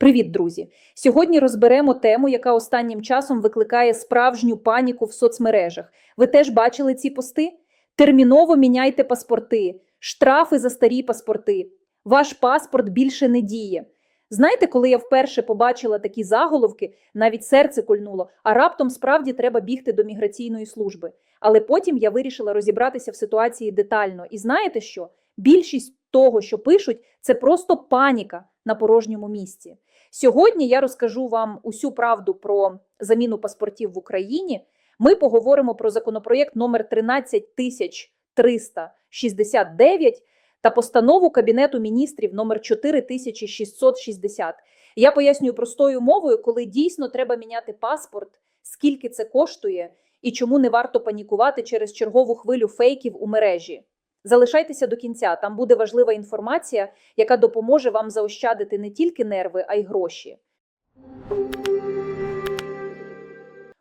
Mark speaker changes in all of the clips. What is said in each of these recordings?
Speaker 1: Привіт, друзі! Сьогодні розберемо тему, яка останнім часом викликає справжню паніку в соцмережах. Ви теж бачили ці пости? Терміново міняйте паспорти, штрафи за старі паспорти. Ваш паспорт більше не діє. Знаєте, коли я вперше побачила такі заголовки, навіть серце кольнуло, а раптом справді треба бігти до міграційної служби. Але потім я вирішила розібратися в ситуації детально. І знаєте що? Більшість того, що пишуть, це просто паніка на порожньому місці. Сьогодні я розкажу вам усю правду про заміну паспортів в Україні. Ми поговоримо про законопроєкт номер 13369 та постанову Кабінету міністрів номер 4660. Я пояснюю простою мовою, коли дійсно треба міняти паспорт, скільки це коштує і чому не варто панікувати через чергову хвилю фейків у мережі. Залишайтеся до кінця, там буде важлива інформація, яка допоможе вам заощадити не тільки нерви, а й гроші.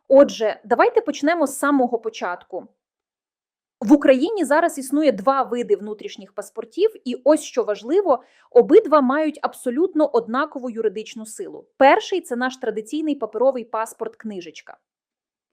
Speaker 1: Отже, давайте почнемо з самого початку. В Україні зараз існує два види внутрішніх паспортів, і ось що важливо, обидва мають абсолютно однакову юридичну силу. Перший це наш традиційний паперовий паспорт-книжечка.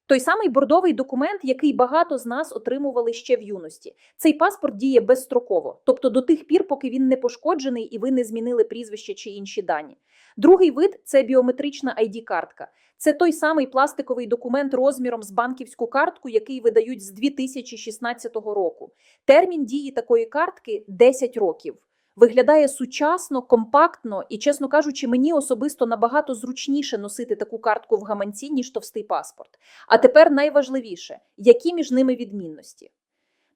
Speaker 1: Той самий бордовий документ, який багато з нас отримували ще в юності. Цей паспорт діє безстроково, тобто до тих пір, поки він не пошкоджений і ви не змінили прізвище чи інші дані. Другий вид це біометрична ID-картка. Це той самий пластиковий документ розміром з банківську картку, який видають з 2016 року. Термін дії такої картки 10 років. Виглядає сучасно, компактно і, чесно кажучи, мені особисто набагато зручніше носити таку картку в гаманці, ніж товстий паспорт. А тепер найважливіше, які між ними відмінності.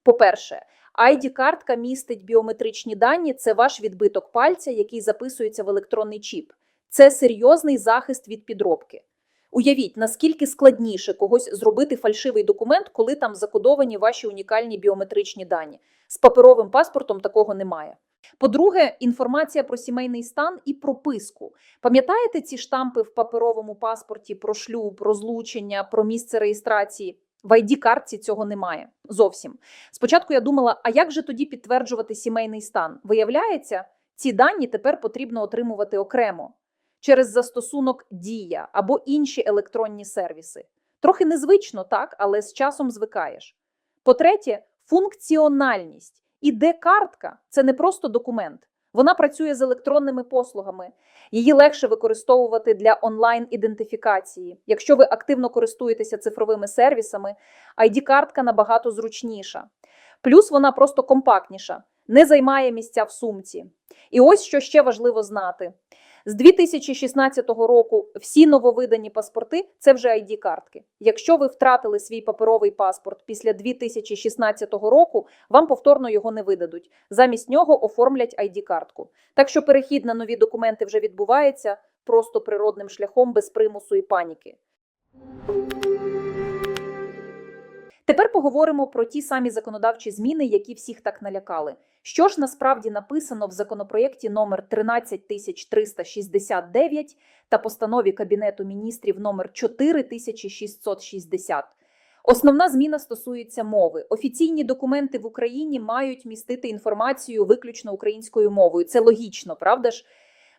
Speaker 1: По-перше, ID-картка містить біометричні дані, це ваш відбиток пальця, який записується в електронний чіп. Це серйозний захист від підробки. Уявіть, наскільки складніше когось зробити фальшивий документ, коли там закодовані ваші унікальні біометричні дані. З паперовим паспортом такого немає. По-друге, інформація про сімейний стан і прописку. Пам'ятаєте ці штампи в паперовому паспорті про шлюб, розлучення, про місце реєстрації? В ID-картці цього немає зовсім. Спочатку я думала, а як же тоді підтверджувати сімейний стан? Виявляється, ці дані тепер потрібно отримувати окремо через застосунок Дія або інші електронні сервіси. Трохи незвично, так, але з часом звикаєш. По-третє, функціональність. ІД-картка це не просто документ. Вона працює з електронними послугами. Її легше використовувати для онлайн-ідентифікації. Якщо ви активно користуєтеся цифровими сервісами, ID-картка набагато зручніша. Плюс вона просто компактніша, не займає місця в сумці. І ось що ще важливо знати: з 2016 року всі нововидані паспорти це вже ID-картки. Якщо ви втратили свій паперовий паспорт після 2016 року, вам повторно його не видадуть. Замість нього оформлять ID-картку. Так що перехід на нові документи вже відбувається просто природним шляхом без примусу і паніки. Тепер поговоримо про ті самі законодавчі зміни, які всіх так налякали. Що ж насправді написано в законопроєкті номер 13369 та постанові Кабінету міністрів номер 4660? Основна зміна стосується мови. Офіційні документи в Україні мають містити інформацію виключно українською мовою. Це логічно, правда ж?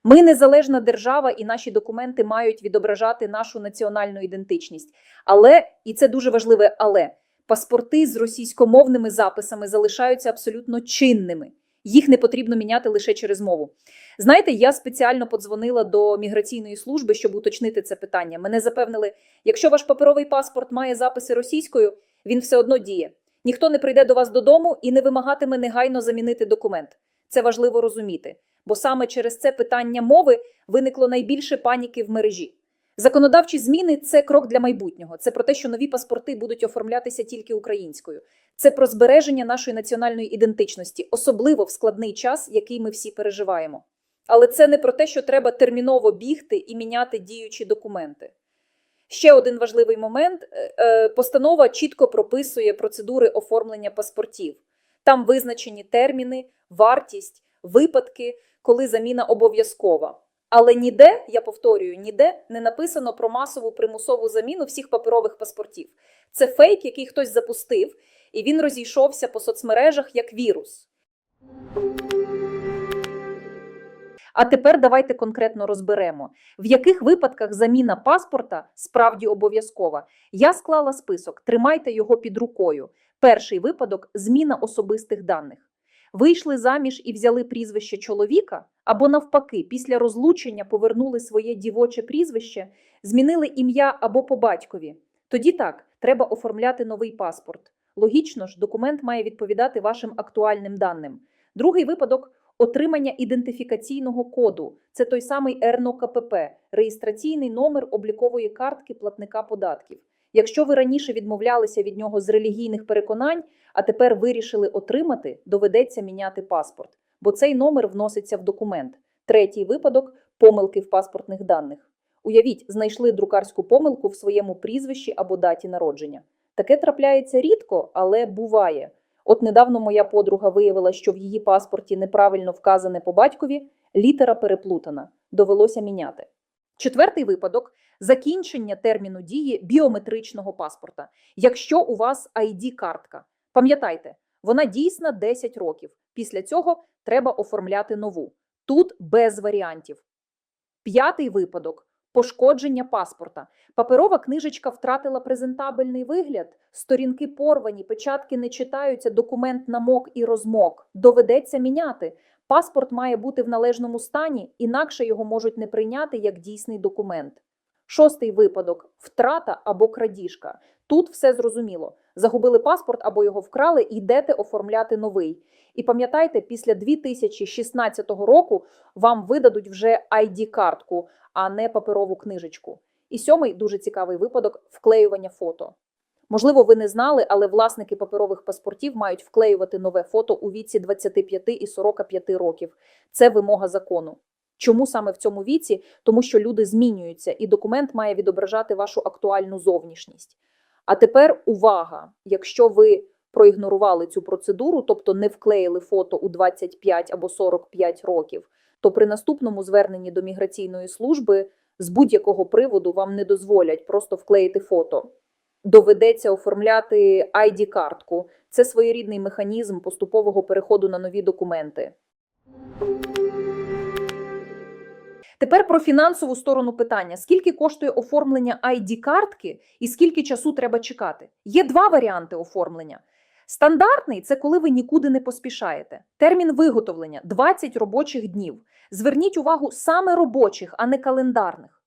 Speaker 1: Ми незалежна держава, і наші документи мають відображати нашу національну ідентичність. Але і це дуже важливе, але паспорти з російськомовними записами залишаються абсолютно чинними. Їх не потрібно міняти лише через мову. Знаєте, я спеціально подзвонила до міграційної служби, щоб уточнити це питання. Мене запевнили, якщо ваш паперовий паспорт має записи російською, він все одно діє. Ніхто не прийде до вас додому і не вимагатиме негайно замінити документ. Це важливо розуміти, бо саме через це питання мови виникло найбільше паніки в мережі. Законодавчі зміни це крок для майбутнього. Це про те, що нові паспорти будуть оформлятися тільки українською. Це про збереження нашої національної ідентичності, особливо в складний час, який ми всі переживаємо. Але це не про те, що треба терміново бігти і міняти діючі документи. Ще один важливий момент: постанова чітко прописує процедури оформлення паспортів. Там визначені терміни, вартість, випадки, коли заміна обов'язкова. Але ніде, я повторюю, ніде не написано про масову примусову заміну всіх паперових паспортів. Це фейк, який хтось запустив, і він розійшовся по соцмережах як вірус. А тепер давайте конкретно розберемо, в яких випадках заміна паспорта справді обов'язкова. Я склала список, тримайте його під рукою. Перший випадок зміна особистих даних. Вийшли заміж і взяли прізвище чоловіка, або навпаки, після розлучення повернули своє дівоче прізвище, змінили ім'я або по батькові. Тоді так, треба оформляти новий паспорт. Логічно ж, документ має відповідати вашим актуальним даним. Другий випадок отримання ідентифікаційного коду. Це той самий РНОКПП, реєстраційний номер облікової картки платника податків. Якщо ви раніше відмовлялися від нього з релігійних переконань, а тепер вирішили отримати, доведеться міняти паспорт, бо цей номер вноситься в документ. Третій випадок помилки в паспортних даних. Уявіть, знайшли друкарську помилку в своєму прізвищі або даті народження. Таке трапляється рідко, але буває. От недавно моя подруга виявила, що в її паспорті неправильно вказане по батькові, літера переплутана, довелося міняти. Четвертий випадок закінчення терміну дії біометричного паспорта. Якщо у вас ID-картка, пам'ятайте, вона дійсна 10 років. Після цього треба оформляти нову. Тут без варіантів. П'ятий випадок пошкодження паспорта. Паперова книжечка втратила презентабельний вигляд, сторінки порвані, печатки не читаються, документ намок і розмок. Доведеться міняти. Паспорт має бути в належному стані, інакше його можуть не прийняти як дійсний документ. Шостий випадок втрата або крадіжка. Тут все зрозуміло. Загубили паспорт або його вкрали, і йдете оформляти новий. І пам'ятайте, після 2016 року вам видадуть вже ID-картку, а не паперову книжечку. І сьомий дуже цікавий випадок вклеювання фото. Можливо, ви не знали, але власники паперових паспортів мають вклеювати нове фото у віці 25 і 45 років. Це вимога закону. Чому саме в цьому віці? Тому що люди змінюються, і документ має відображати вашу актуальну зовнішність. А тепер увага! Якщо ви проігнорували цю процедуру, тобто не вклеїли фото у 25 або 45 років, то при наступному зверненні до міграційної служби з будь-якого приводу вам не дозволять просто вклеїти фото. Доведеться оформляти ID-картку. Це своєрідний механізм поступового переходу на нові документи. Тепер про фінансову сторону питання: скільки коштує оформлення ID-картки і скільки часу треба чекати? Є два варіанти оформлення. Стандартний це коли ви нікуди не поспішаєте. Термін виготовлення 20 робочих днів. Зверніть увагу саме робочих, а не календарних.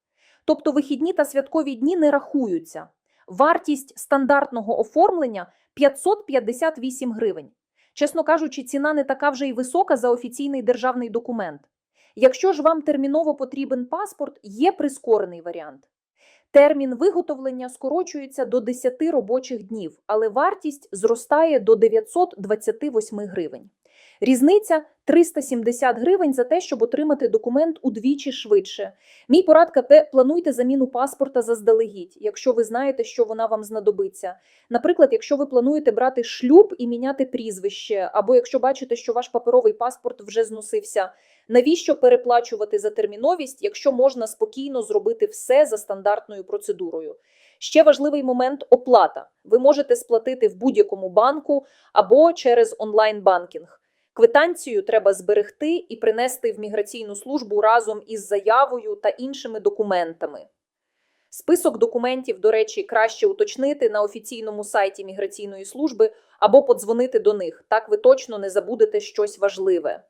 Speaker 1: Тобто вихідні та святкові дні не рахуються. Вартість стандартного оформлення 558 гривень. Чесно кажучи, ціна не така вже й висока за офіційний державний документ. Якщо ж вам терміново потрібен паспорт, є прискорений варіант. Термін виготовлення скорочується до 10 робочих днів, але вартість зростає до 928 гривень. Різниця 370 гривень за те, щоб отримати документ удвічі швидше. Мій порад КП – плануйте заміну паспорта заздалегідь, якщо ви знаєте, що вона вам знадобиться. Наприклад, якщо ви плануєте брати шлюб і міняти прізвище, або якщо бачите, що ваш паперовий паспорт вже зносився, навіщо переплачувати за терміновість, якщо можна спокійно зробити все за стандартною процедурою? Ще важливий момент оплата. Ви можете сплатити в будь-якому банку або через онлайн-банкінг. Квитанцію треба зберегти і принести в міграційну службу разом із заявою та іншими документами. Список документів, до речі, краще уточнити на офіційному сайті міграційної служби або подзвонити до них. Так ви точно не забудете щось важливе.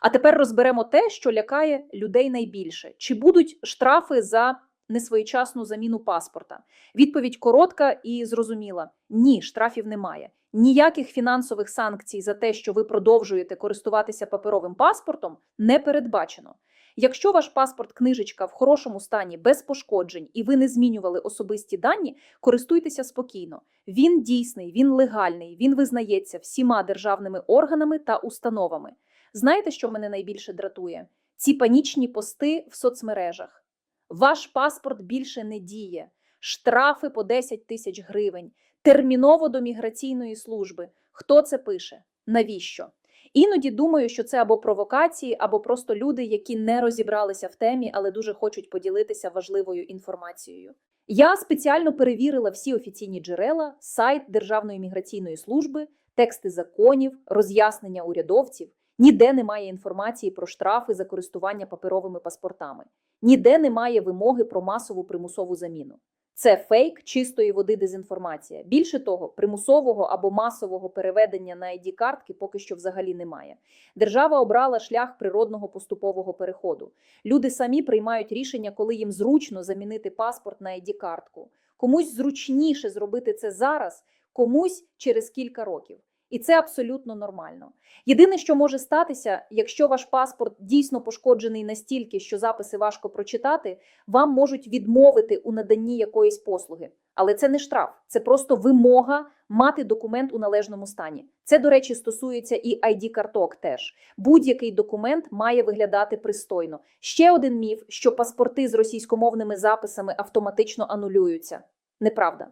Speaker 1: А тепер розберемо те, що лякає людей найбільше: чи будуть штрафи за несвоєчасну заміну паспорта? Відповідь коротка і зрозуміла: ні, штрафів немає. Ніяких фінансових санкцій за те, що ви продовжуєте користуватися паперовим паспортом, не передбачено. Якщо ваш паспорт книжечка в хорошому стані без пошкоджень і ви не змінювали особисті дані, користуйтеся спокійно. Він дійсний, він легальний, він визнається всіма державними органами та установами. Знаєте, що мене найбільше дратує? Ці панічні пости в соцмережах. Ваш паспорт більше не діє, штрафи по 10 тисяч гривень, терміново до міграційної служби. Хто це пише? Навіщо? Іноді думаю, що це або провокації, або просто люди, які не розібралися в темі, але дуже хочуть поділитися важливою інформацією. Я спеціально перевірила всі офіційні джерела, сайт Державної міграційної служби, тексти законів, роз'яснення урядовців. Ніде немає інформації про штрафи за користування паперовими паспортами, ніде немає вимоги про масову примусову заміну. Це фейк чистої води дезінформація. Більше того, примусового або масового переведення на id картки поки що взагалі немає. Держава обрала шлях природного поступового переходу. Люди самі приймають рішення, коли їм зручно замінити паспорт на id картку Комусь зручніше зробити це зараз, комусь через кілька років. І це абсолютно нормально. Єдине, що може статися, якщо ваш паспорт дійсно пошкоджений настільки, що записи важко прочитати, вам можуть відмовити у наданні якоїсь послуги. Але це не штраф, це просто вимога мати документ у належному стані. Це, до речі, стосується і id карток теж. Будь-який документ має виглядати пристойно. Ще один міф, що паспорти з російськомовними записами автоматично анулюються. Неправда.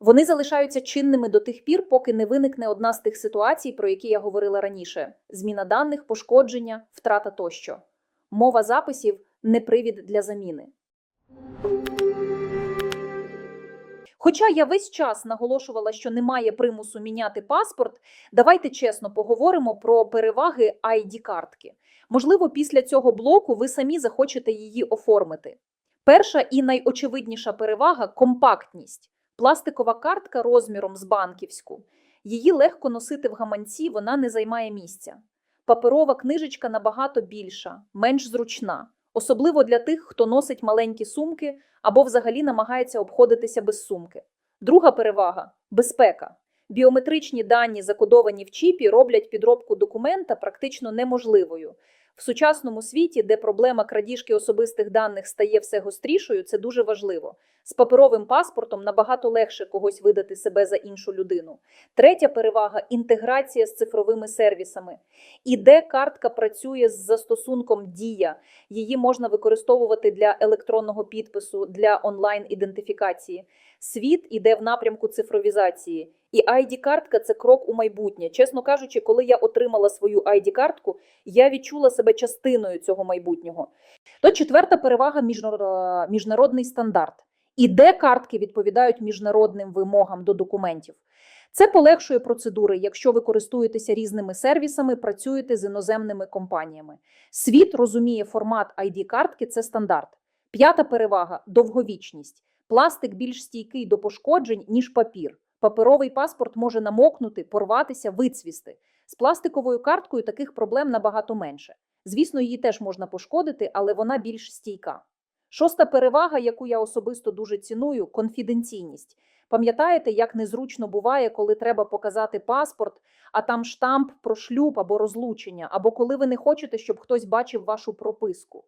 Speaker 1: Вони залишаються чинними до тих пір, поки не виникне одна з тих ситуацій, про які я говорила раніше: зміна даних, пошкодження, втрата тощо. Мова записів не привід для заміни. Хоча я весь час наголошувала, що немає примусу міняти паспорт, давайте чесно поговоримо про переваги id картки Можливо, після цього блоку ви самі захочете її оформити. Перша і найочевидніша перевага компактність. Пластикова картка розміром з банківську. Її легко носити в гаманці, вона не займає місця. Паперова книжечка набагато більша, менш зручна, особливо для тих, хто носить маленькі сумки або взагалі намагається обходитися без сумки. Друга перевага безпека. Біометричні дані, закодовані в чіпі, роблять підробку документа практично неможливою. В сучасному світі, де проблема крадіжки особистих даних стає все гострішою, це дуже важливо. З паперовим паспортом набагато легше когось видати себе за іншу людину. Третя перевага інтеграція з цифровими сервісами. І де картка працює з застосунком Дія. Її можна використовувати для електронного підпису, для онлайн-ідентифікації. Світ іде в напрямку цифровізації. І id картка це крок у майбутнє. Чесно кажучи, коли я отримала свою id картку я відчула себе частиною цього майбутнього. То четверта перевага міжнародний стандарт. І де картки відповідають міжнародним вимогам до документів. Це полегшує процедури, якщо ви користуєтеся різними сервісами, працюєте з іноземними компаніями. Світ розуміє формат id картки це стандарт. П'ята перевага довговічність. Пластик більш стійкий до пошкоджень, ніж папір. Паперовий паспорт може намокнути, порватися, вицвісти. З пластиковою карткою таких проблем набагато менше. Звісно, її теж можна пошкодити, але вона більш стійка. Шоста перевага, яку я особисто дуже ціную конфіденційність. Пам'ятаєте, як незручно буває, коли треба показати паспорт, а там штамп про шлюб або розлучення, або коли ви не хочете, щоб хтось бачив вашу прописку.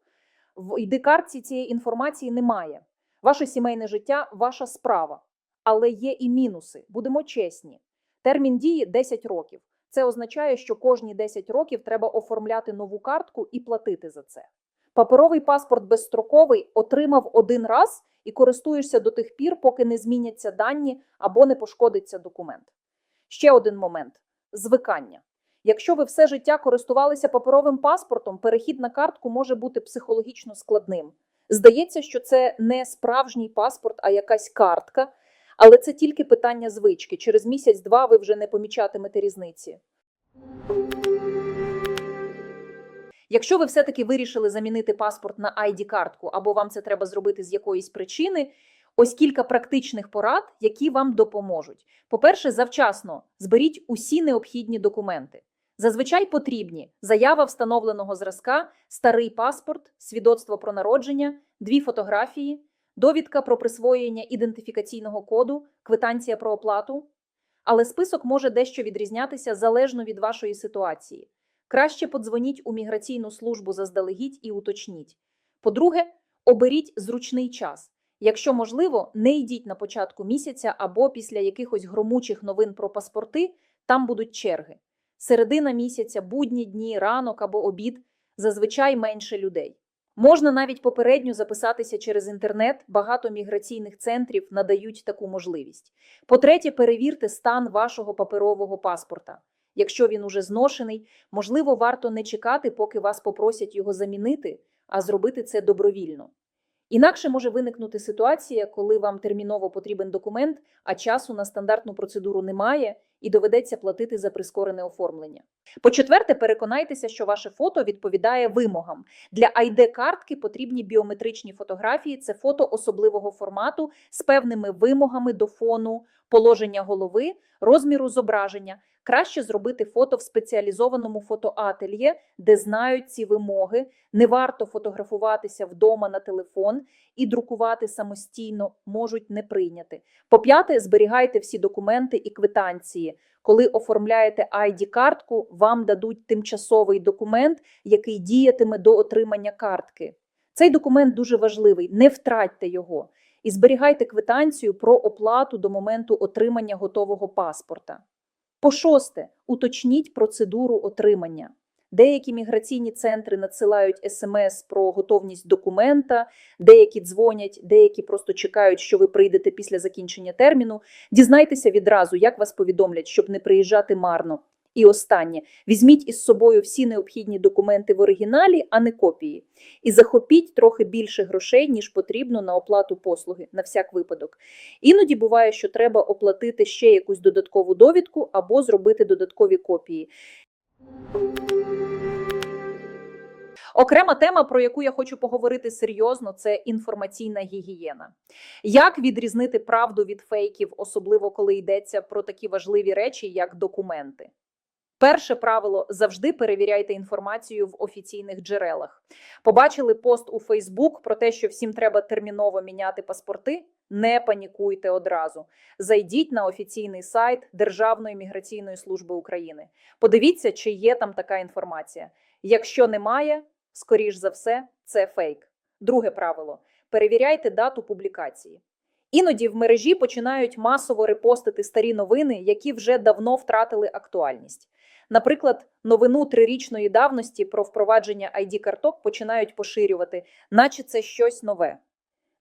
Speaker 1: В id-картці цієї інформації немає. Ваше сімейне життя ваша справа. Але є і мінуси. Будемо чесні. Термін дії 10 років. Це означає, що кожні 10 років треба оформляти нову картку і платити за це. Паперовий паспорт безстроковий отримав один раз і користуєшся до тих пір, поки не зміняться дані або не пошкодиться документ. Ще один момент звикання. Якщо ви все життя користувалися паперовим паспортом, перехід на картку може бути психологічно складним. Здається, що це не справжній паспорт, а якась картка, але це тільки питання звички. Через місяць-два ви вже не помічатимете різниці. Якщо ви все-таки вирішили замінити паспорт на id картку або вам це треба зробити з якоїсь причини, ось кілька практичних порад, які вам допоможуть. По-перше, завчасно зберіть усі необхідні документи. Зазвичай потрібні заява встановленого зразка, старий паспорт, свідоцтво про народження, дві фотографії, довідка про присвоєння ідентифікаційного коду, квитанція про оплату. Але список може дещо відрізнятися залежно від вашої ситуації. Краще подзвоніть у міграційну службу заздалегідь і уточніть. По-друге, оберіть зручний час. Якщо можливо, не йдіть на початку місяця або після якихось громучих новин про паспорти, там будуть черги. Середина місяця, будні дні, ранок або обід зазвичай менше людей. Можна навіть попередньо записатися через інтернет. Багато міграційних центрів надають таку можливість. По-третє, перевірте стан вашого паперового паспорта. Якщо він уже зношений, можливо, варто не чекати, поки вас попросять його замінити, а зробити це добровільно. Інакше може виникнути ситуація, коли вам терміново потрібен документ, а часу на стандартну процедуру немає, і доведеться платити за прискорене оформлення. По-четверте, переконайтеся, що ваше фото відповідає вимогам. Для ID-картки потрібні біометричні фотографії. Це фото особливого формату з певними вимогами до фону, положення голови, розміру зображення. Краще зробити фото в спеціалізованому фотоательє, де знають ці вимоги. Не варто фотографуватися вдома на телефон і друкувати самостійно можуть не прийняти. По-п'яте, зберігайте всі документи і квитанції. Коли оформляєте ID-картку, вам дадуть тимчасовий документ, який діятиме до отримання картки. Цей документ дуже важливий, не втратьте його і зберігайте квитанцію про оплату до моменту отримання готового паспорта. По шосте, уточніть процедуру отримання. Деякі міграційні центри надсилають смс про готовність документа, деякі дзвонять, деякі просто чекають, що ви прийдете після закінчення терміну. Дізнайтеся відразу, як вас повідомлять, щоб не приїжджати марно. І останнє, візьміть із собою всі необхідні документи в оригіналі, а не копії. І захопіть трохи більше грошей, ніж потрібно на оплату послуги, на всяк випадок. Іноді буває, що треба оплатити ще якусь додаткову довідку або зробити додаткові копії. Окрема тема, про яку я хочу поговорити серйозно, це інформаційна гігієна. Як відрізнити правду від фейків, особливо коли йдеться про такі важливі речі, як документи? Перше правило завжди перевіряйте інформацію в офіційних джерелах. Побачили пост у Фейсбук про те, що всім треба терміново міняти паспорти. Не панікуйте одразу. Зайдіть на офіційний сайт Державної міграційної служби України. Подивіться, чи є там така інформація. Якщо немає, скоріш за все, це фейк. Друге правило: перевіряйте дату публікації. Іноді в мережі починають масово репостити старі новини, які вже давно втратили актуальність. Наприклад, новину трирічної давності про впровадження id карток починають поширювати, наче це щось нове.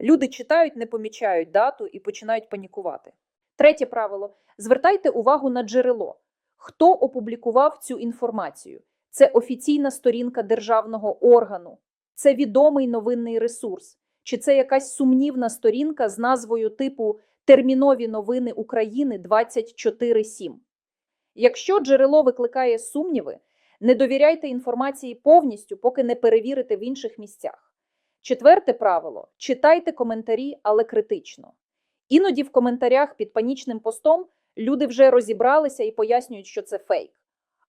Speaker 1: Люди читають, не помічають дату і починають панікувати. Третє правило: звертайте увагу на джерело. Хто опублікував цю інформацію? Це офіційна сторінка державного органу, це відомий новинний ресурс, чи це якась сумнівна сторінка з назвою типу Термінові новини України 24.7. Якщо джерело викликає сумніви, не довіряйте інформації повністю, поки не перевірите в інших місцях. Четверте правило: читайте коментарі, але критично. Іноді в коментарях під панічним постом люди вже розібралися і пояснюють, що це фейк.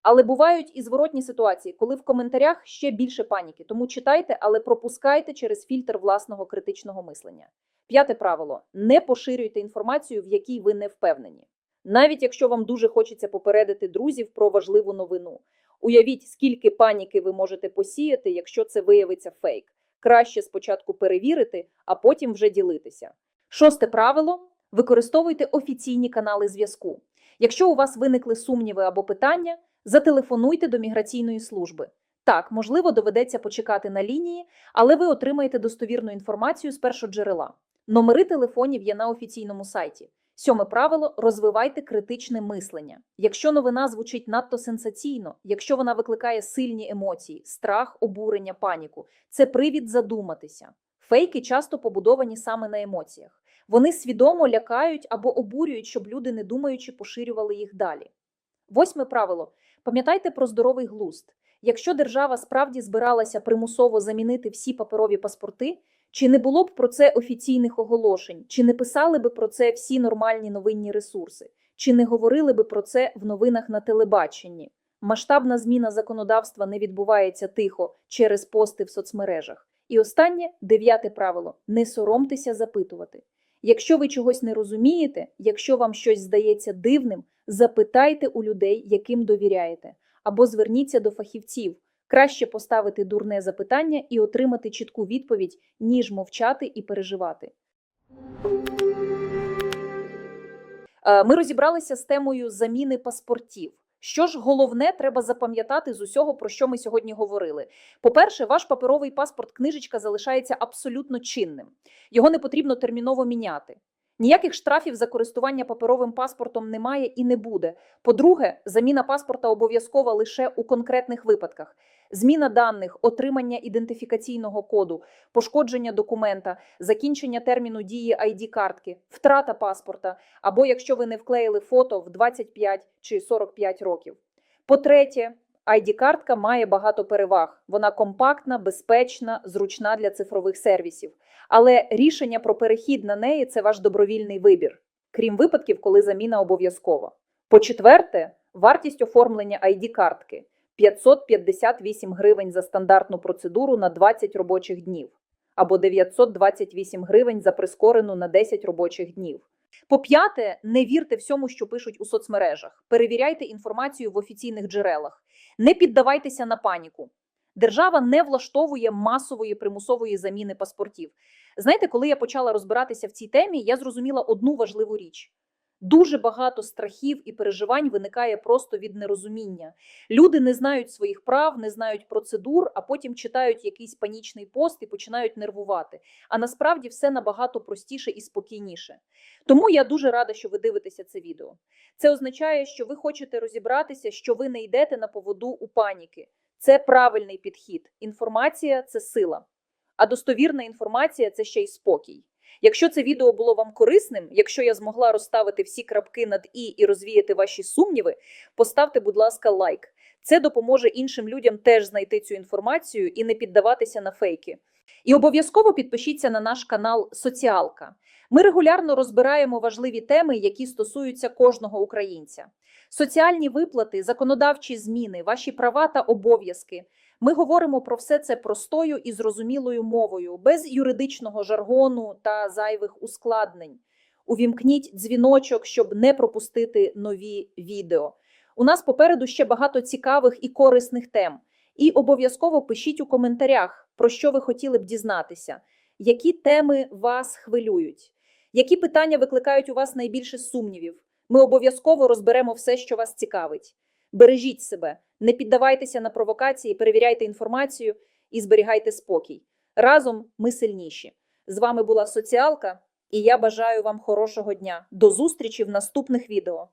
Speaker 1: Але бувають і зворотні ситуації, коли в коментарях ще більше паніки. Тому читайте, але пропускайте через фільтр власного критичного мислення. П'яте правило: не поширюйте інформацію, в якій ви не впевнені. Навіть якщо вам дуже хочеться попередити друзів про важливу новину. Уявіть, скільки паніки ви можете посіяти, якщо це виявиться фейк. Краще спочатку перевірити, а потім вже ділитися. Шосте правило: використовуйте офіційні канали зв'язку. Якщо у вас виникли сумніви або питання, зателефонуйте до міграційної служби. Так, можливо, доведеться почекати на лінії, але ви отримаєте достовірну інформацію з першоджерела. Номери телефонів є на офіційному сайті. Сьоме правило розвивайте критичне мислення. Якщо новина звучить надто сенсаційно, якщо вона викликає сильні емоції, страх, обурення, паніку, це привід задуматися. Фейки часто побудовані саме на емоціях. Вони свідомо лякають або обурюють, щоб люди, не думаючи, поширювали їх далі. Восьме правило: пам'ятайте про здоровий глузд. Якщо держава справді збиралася примусово замінити всі паперові паспорти, чи не було б про це офіційних оголошень, чи не писали би про це всі нормальні новинні ресурси, чи не говорили би про це в новинах на телебаченні? Масштабна зміна законодавства не відбувається тихо через пости в соцмережах. І останнє дев'яте правило: не соромтеся запитувати. Якщо ви чогось не розумієте, якщо вам щось здається дивним, запитайте у людей, яким довіряєте, або зверніться до фахівців. Краще поставити дурне запитання і отримати чітку відповідь, ніж мовчати і переживати. Е, Ми розібралися з темою заміни паспортів. Що ж головне треба запам'ятати з усього, про що ми сьогодні говорили? По-перше, ваш паперовий паспорт книжечка залишається абсолютно чинним. Його не потрібно терміново міняти. Ніяких штрафів за користування паперовим паспортом немає і не буде. По-друге, заміна паспорта обов'язкова лише у конкретних випадках. Зміна даних, отримання ідентифікаційного коду, пошкодження документа, закінчення терміну дії id картки втрата паспорта, або якщо ви не вклеїли фото в 25 чи 45 років. По-третє, id картка має багато переваг. Вона компактна, безпечна, зручна для цифрових сервісів. Але рішення про перехід на неї це ваш добровільний вибір, крім випадків, коли заміна обов'язкова. По-четверте, вартість оформлення id картки 558 гривень за стандартну процедуру на 20 робочих днів або 928 гривень за прискорену на 10 робочих днів. По-п'яте, не вірте всьому, що пишуть у соцмережах. Перевіряйте інформацію в офіційних джерелах. Не піддавайтеся на паніку. Держава не влаштовує масової примусової заміни паспортів. Знаєте, коли я почала розбиратися в цій темі, я зрозуміла одну важливу річ. Дуже багато страхів і переживань виникає просто від нерозуміння. Люди не знають своїх прав, не знають процедур, а потім читають якийсь панічний пост і починають нервувати. А насправді все набагато простіше і спокійніше. Тому я дуже рада, що ви дивитеся це відео. Це означає, що ви хочете розібратися, що ви не йдете на поводу у паніки. Це правильний підхід. Інформація це сила. А достовірна інформація це ще й спокій. Якщо це відео було вам корисним, якщо я змогла розставити всі крапки над і і розвіяти ваші сумніви, поставте, будь ласка, лайк. Це допоможе іншим людям теж знайти цю інформацію і не піддаватися на фейки. І обов'язково підпишіться на наш канал Соціалка. Ми регулярно розбираємо важливі теми, які стосуються кожного українця. Соціальні виплати, законодавчі зміни, ваші права та обов'язки. Ми говоримо про все це простою і зрозумілою мовою, без юридичного жаргону та зайвих ускладнень. Увімкніть дзвіночок, щоб не пропустити нові відео. У нас попереду ще багато цікавих і корисних тем. І обов'язково пишіть у коментарях, про що ви хотіли б дізнатися, які теми вас хвилюють, які питання викликають у вас найбільше сумнівів. Ми обов'язково розберемо все, що вас цікавить. Бережіть себе, не піддавайтеся на провокації, перевіряйте інформацію і зберігайте спокій. Разом ми сильніші. З вами була соціалка, і я бажаю вам хорошого дня. До зустрічі в наступних відео.